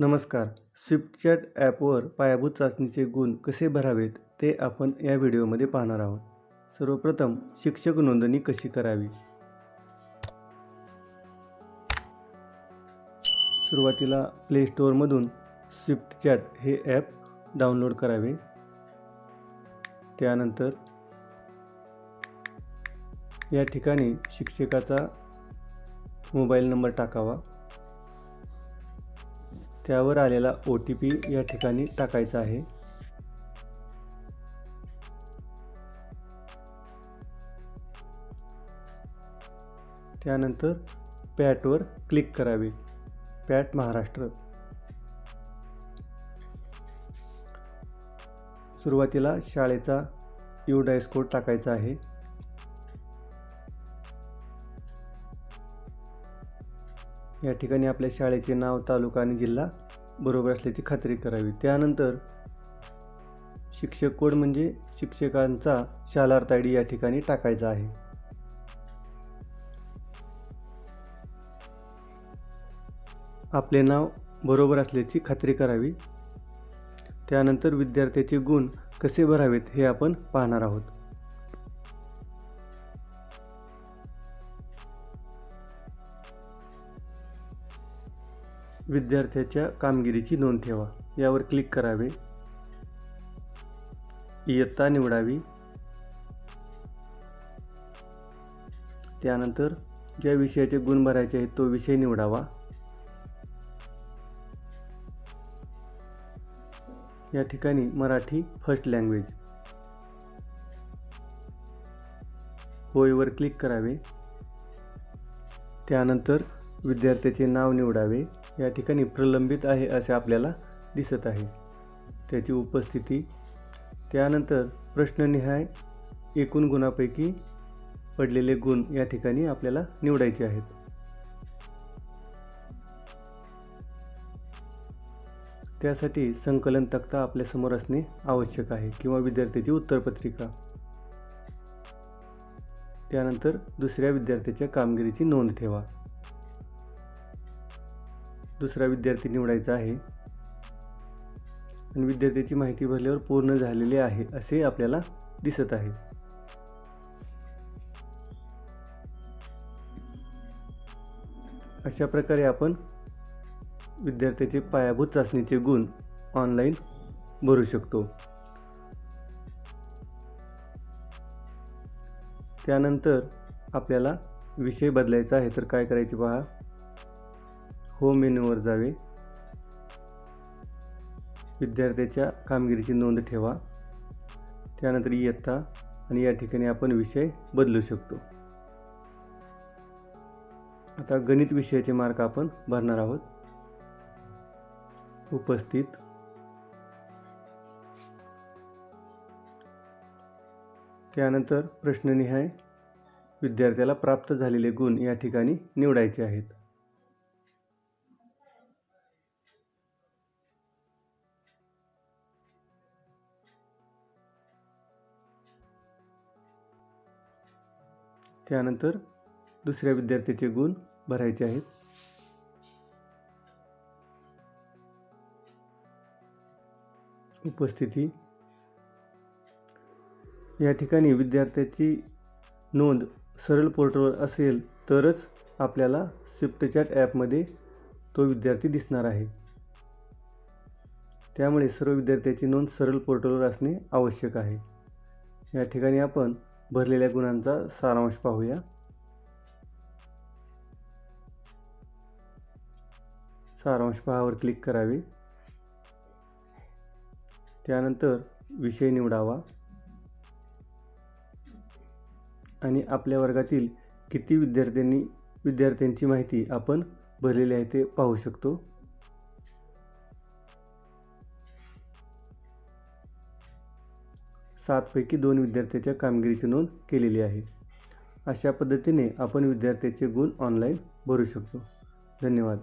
नमस्कार. स्विफ्टचॅट ॲपवर पायाभूत चाचणीचे गुण कसे भरावेत ते आपण या व्हिडिओमध्ये पाहणार आहोत. सर्वप्रथम शिक्षक नोंदणी कशी करावी? सुरुवातीला प्ले स्टोअरमधून स्विफ्टचॅट हे ॲप डाउनलोड करावे. त्यानंतर या ठिकाणी शिक्षकाचा मोबाईल नंबर टाकावा. त्यावर आलेला ओ टी पी या ठिकाणी टाकायचा आहे. त्यानंतर पॅटवर क्लिक करावे. पॅट महाराष्ट्र. सुरुवातीला शाळेचा यू डायस कोड टाकायचा आहे. या ठिकाणी आपल्या शाळेचे नाव तालुका आणि जिल्हा बरोबर असल्याची खात्री करावी. त्यानंतर शिक्षक कोड म्हणजे शिक्षकांचा शालार्थ आय डी या ठिकाणी टाकायचा आहे. आपले नाव बरोबर असल्याची खात्री करावी. त्यानंतर विद्यार्थ्याचे गुण कसे भरावेत हे आपण पाहणार आहोत. विद्यार्थ्याच्या कामगिरीची नोंद ठेवा. यावर क्लिक करावे. इयत्ता निवडावी. त्यानंतर ज्या विषयाचे गुण भरायचे आहेत तो विषय निवडावा. या ठिकाणी मराठी फर्स्ट लँग्वेज होयवर क्लिक करावे. त्यानंतर विद्यार्थ्याचे नाव निवडावे. या ठिकाणी प्रलंबित आहे असे आपल्याला दिसत आहे. त्याची उपस्थिती त्यानंतर प्रश्ननिहाय एकूण गुणापैकी पडलेले गुण या ठिकाणी आपल्याला निवडायचे आहेत. त्यासाठी संकलन तक्ता आपल्यासमोर असणे आवश्यक आहे किंवा विद्यार्थ्याची उत्तरपत्रिका. त्यानंतर दुसऱ्या विद्यार्थ्याच्या कामगिरीची नोंद ठेवा. दुसरा विद्यार्थी निवडायचा आहे. आणि विद्यार्थ्याची माहिती भरल्यावर पूर्ण झालेली आहे असे आपल्याला दिसत आहे. अशा प्रकारे आपण विद्यार्थ्याचे पायाभूत चाचणीचे गुण ऑनलाईन भरू शकतो. त्यानंतर आपल्याला विषय बदलायचा आहे तर काय करायचे पहा? होम मेन्यूवर जावे. विद्यार्थ्याच्या कामगिरीची नोंद ठेवा. त्यानंतर इयत्ता आणि या ठिकाणी आपण विषय बदलू शकतो. आता गणित विषयाचे मार्क आपण भरणार आहोत. उपस्थित. त्यानंतर प्रश्ननिहाय विद्यार्थ्याला प्राप्त झालेले गुण या ठिकाणी निवडायचे आहेत. त्यानंतर दुसऱ्या विद्यार्थ्याचे गुण भरायचे आहेत. उपस्थिती. या ठिकाणी विद्यार्थ्याची नोंद सरळ पोर्टलवर असेल तरच आपल्याला स्विफ्टचॅट ॲपमध्ये तो विद्यार्थी दिसणार आहे. त्यामुळे सर्व विद्यार्थ्याची नोंद सरळ पोर्टलवर असणे आवश्यक आहे. या ठिकाणी आपण भरलेल्या गुणांचा सारांश पाहूया. सारांश पहावर क्लिक करावे. त्यानंतर विषय निवडावा. आणि आपल्या वर्गातील किती विद्यार्थ्यांनी विद्यार्थ्यांची माहिती आपण भरलेली आहे ते पाहू शकतो. सातपैकी दोन विद्यार्थ्याच्या कामगिरीची नोंद केलेली आहे. अशा पद्धतीने आपण विद्यार्थ्याचे गुण ऑनलाईन भरू शकतो. धन्यवाद.